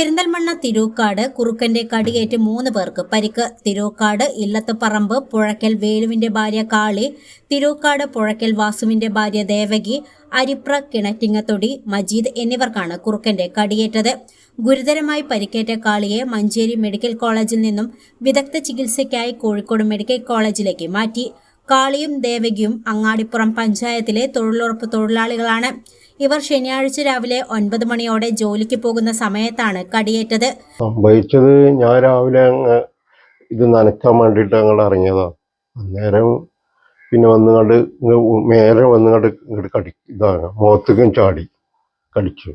പെരിന്തൽമണ്ണ തിരൂക്കാട് കുറുക്കന്റെ കടിയേറ്റ് മൂന്ന് പേർക്ക് പരിക്ക്. തിരൂക്കാട് ഇല്ലത്ത് പറമ്പ് പുഴയ്ക്കൽ വേലുവിന്റെ ഭാര്യ കാളി തിരൂക്കാട് പുഴക്കൽ വാസുവിന്റെ ഭാര്യ ദേവകി അരിപ്ര കിണറ്റിങ്ങത്തൊടി മജീദ് എന്നിവർക്കാണ് കുറുക്കന്റെ കടിയേറ്റത്. ഗുരുതരമായി പരിക്കേറ്റ കാളിയെ മഞ്ചേരി മെഡിക്കൽ കോളേജിൽ നിന്നും വിദഗ്ധ ചികിത്സയ്ക്കായി കോഴിക്കോട് മെഡിക്കൽ കോളേജിലേക്ക് മാറ്റി. കാളിയും ദേവകിയും അങ്ങാടിപ്പുറം പഞ്ചായത്തിലെ തൊഴിലുറപ്പ് തൊഴിലാളികളാണ്. ഇവർ ശനിയാഴ്ച രാവിലെ ഒൻപത് മണിയോടെ ജോലിക്ക് പോകുന്ന സമയത്താണ് കടിയേറ്റത്. സംഭവിച്ചത് ഞാൻ രാവിലെ ഇത് നനയ്ക്കാൻ വേണ്ടിയിട്ട് അങ്ങോട്ട് ഇറങ്ങിയതാ. അന്നേരം പിന്നെ വന്നുകൊണ്ട് മേലെ വന്നുകൊണ്ട് ഇങ്ങോട്ട് കടി ഇതാണ് മുഖത്തേക്കും ചാടി കടിച്ചു.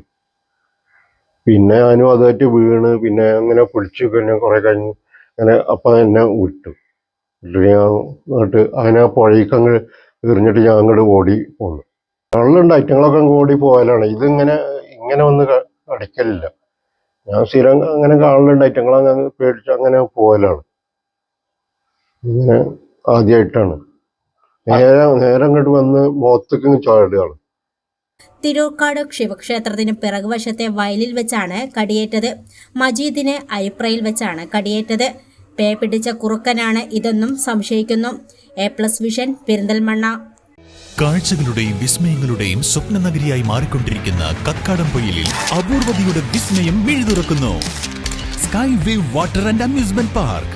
പിന്നെ ഞാനും അതായിട്ട് വീണ് പിന്നെ അങ്ങനെ പൊളിച്ചു പിന്നെ കുറേ കഴിഞ്ഞ് അങ്ങനെ അപ്പം തന്നെ വിട്ടു. എന്നിട്ട് ഞാൻ അങ്ങോട്ട് അങ്ങനെ പുഴയ്ക്ക് അങ്ങ് എറിഞ്ഞിട്ട് ഞാൻ അങ്ങോട്ട് ഓടി പോന്നു. വെള്ളമുണ്ട് ഐറ്റങ്ങളൊക്കെ അങ്ങ് ഓടി പോയാലാണ് ഇതിങ്ങനെ ഇങ്ങനെ വന്ന് അടിക്കലില്ല. ഞാൻ സ്ഥിരം അങ്ങനെ കാണലുണ്ട് ഐറ്റങ്ങൾ അങ്ങനെ പേടിച്ച് അങ്ങനെ പോയാലാണ്. ഇങ്ങനെ ആദ്യമായിട്ടാണ് നേരെ നേരെ അങ്ങോട്ട് വന്ന് മുഖത്തേക്ക് ചാടുകയാണ്. തിരൂർക്കാട് ശിവക്ഷേത്രത്തിന് പിറകുവശത്തെ വയലിൽ വെച്ചാണ് കടിയേറ്റത്. മജീദിനെ അരിപ്രയിൽ വെച്ചാണ് കടിയേറ്റത്. പേ പിടിച്ച കുറുക്കനാണ് ഇതെന്നും സംശയിക്കുന്നു. A plus vision Perinthalmanna. കാഴ്ചകളുടെയും വിസ്മയങ്ങളുടെയും സ്വപ്ന നഗരിയായി മാറിക്കൊണ്ടിരിക്കുന്ന കക്കാടംപൊയിലിൽ അപൂർവതയുടെ വിസ്മയം മിഴുതുറക്കുന്നു. Sky wave water and amusement park.